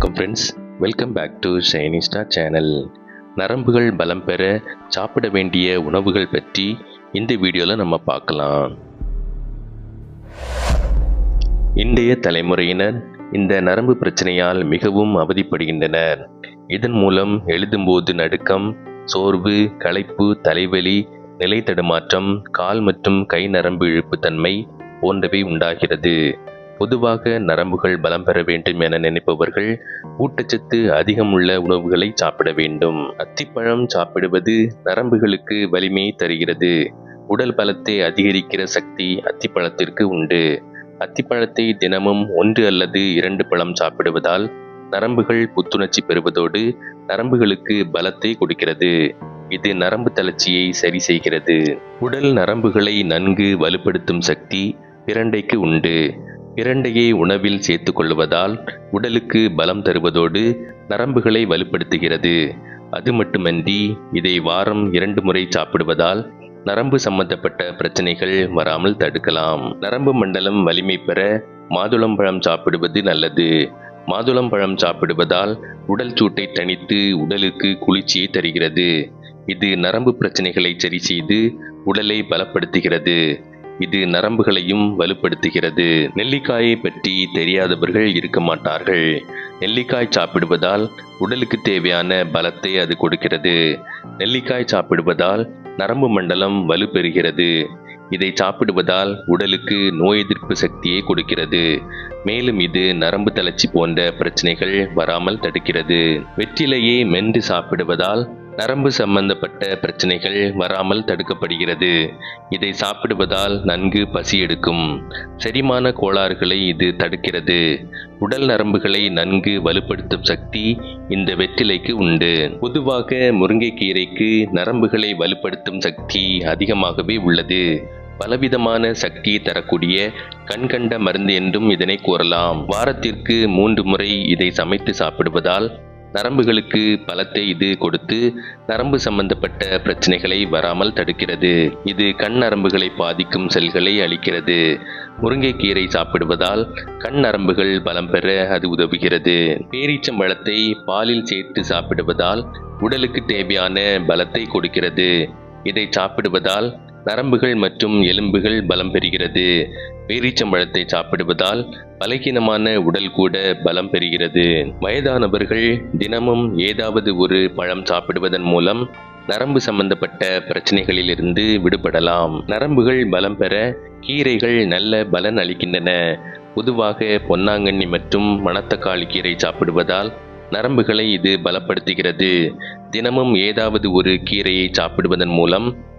Friends welcome back to shiny star channel நரம்புகள் பலம் பெற சாப்பிட வேண்டிய உணவுகள் பற்றி இந்த வீடியோவில் நம்ம பார்க்கலாம். இன்றைய தலைமுறையினர் இந்த நரம்பு பிரச்சனையால் மிகவும் அவதிப்படுகின்றனர். இதன் மூலம் எழுதும்போது நடுக்கம் சோர்வு களைப்பு தலைவலி நிலை தடுமாற்றம் கால் மற்றும் கை நரம்பு இழுப்புத்தன்மை போன்றவை உண்டாகிறது. பொதுவாக நரம்புகள் பலம் பெற வேண்டும் என நினைப்பவர்கள் ஊட்டச்சத்து அதிகமுள்ள உணவுகளை சாப்பிட வேண்டும். அத்திப்பழம் சாப்பிடுவது நரம்புகளுக்கு வலிமையை தருகிறது. உடல் பலத்தை அதிகரிக்கிற சக்தி அத்திப்பழத்திற்கு உண்டு. அத்திப்பழத்தை தினமும் ஒன்று அல்லது இரண்டு பழம் சாப்பிடுவதால் நரம்புகள் புத்துணர்ச்சி பெறுவதோடு நரம்புகளுக்கு பலத்தை கொடுக்கிறது. இது நரம்பு தளர்ச்சியை சரி செய்கிறது. உடல் நரம்புகளை நன்கு வலுப்படுத்தும் சக்தி பிரண்டைக்கு உண்டு. பிரண்டையை உணவில் சேர்த்து கொள்வதால் உடலுக்கு பலம் தருவதோடு நரம்புகளை வலுப்படுத்துகிறது. அது மட்டுமன்றி இதை வாரம் இரண்டு முறை சாப்பிடுவதால் நரம்பு சம்பந்தப்பட்ட பிரச்சனைகள் வராமல் தடுக்கலாம். நரம்பு மண்டலம் வலிமை பெற மாதுளம்பழம் சாப்பிடுவது நல்லது. மாதுளம்பழம் சாப்பிடுவதால் உடல் சூட்டை தணித்து உடலுக்கு குளிர்ச்சியை தருகிறது. இது நரம்பு பிரச்சனைகளை சரி செய்து உடலை பலப்படுத்துகிறது. இது நரம்புகளையும் வலுப்படுத்துகிறது. நெல்லிக்காயை பற்றி தெரியாதவர்கள் இருக்க மாட்டார்கள். நெல்லிக்காய் சாப்பிடுவதால் உடலுக்கு தேவையான பலத்தை அது கொடுக்கிறது. நெல்லிக்காய் சாப்பிடுவதால் நரம்பு மண்டலம் வலுப்பெறுகிறது. இதை சாப்பிடுவதால் உடலுக்கு நோய் எதிர்ப்பு சக்தியை கொடுக்கிறது. மேலும் இது நரம்பு தளர்ச்சி போன்ற பிரச்சனைகள் வராமல் தடுக்கிறது. வெற்றிலையை மென்று சாப்பிடுவதால் நரம்பு சம்பந்தப்பட்ட பிரச்சனைகள் வராமல் தடுக்கப்படுகிறது. இதை சாப்பிடுவதால் நன்கு பசி எடுக்கும். செரிமான கோளாறுகளை இது தடுக்கிறது. உடல் நரம்புகளை நன்கு வலுப்படுத்தும் சக்தி இந்த வெற்றிலைக்கு உண்டு. பொதுவாக முருங்கைக்கீரைக்கு நரம்புகளை வலுப்படுத்தும் சக்தி அதிகமாகவே உள்ளது. பலவிதமான சக்தியை தரக்கூடிய கண்கண்ட மருந்து என்றும் இதனை கூறலாம். வாரத்திற்கு மூன்று முறை இதை சமைத்து சாப்பிடுவதால் நரம்புகளுக்கு பலத்தை இது கொடுத்து நரம்பு சம்பந்தப்பட்ட பிரச்சனைகளை வராமல் தடுக்கிறது. இது கண் நரம்புகளை பாதிக்கும் செல்களை அளிக்கிறது முருங்கைக்கீரை சாப்பிடுவதால் கண் நரம்புகள் பலம் பெற அது உதவுகிறது. பேரீச்சம்பழத்தை பாலில் சேர்த்து சாப்பிடுவதால் உடலுக்கு தேவையான பலத்தை கொடுக்கிறது. இதை சாப்பிடுவதால் நரம்புகள் மற்றும் எலும்புகள் பலம் பெறுகிறது. பேரீச்சம்பழத்தை சாப்பிடுவதால் பலகீனமான உடல் கூட பலம் பெறுகிறது. வயதானவர்கள் தினமும் ஏதாவது ஒரு பழம் சாப்பிடுவதன் மூலம் நரம்பு சம்பந்தப்பட்ட பிரச்சனைகளிலிருந்து விடுபடலாம். நரம்புகள் பலம் பெற கீரைகள் நல்ல பலன் அளிக்கின்றன. பொதுவாக பொன்னாங்கண்ணி மற்றும் மணத்தக்காளி கீரை சாப்பிடுவதால் நரம்புகளை இது பலப்படுத்துகிறது. தினமும் ஏதாவது ஒரு கீரையை சாப்பிடுவதன் மூலம்